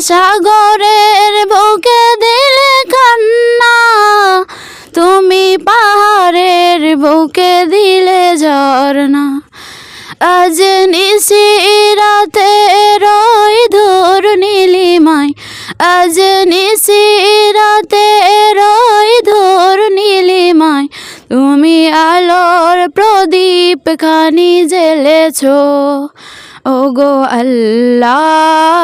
সাগরের বুকে দিলে কান্না, তুমি পাহাড়ের বুকে দিলে ঝর্ণা। আজ নিশি রাতে রই ধর নীলিমায়, আজ নিশি রাতে রই ধর নীলিমায়, তুমি আলোর প্রদীপ খানি জ্বেলেছ। ও গো আল্লাহ।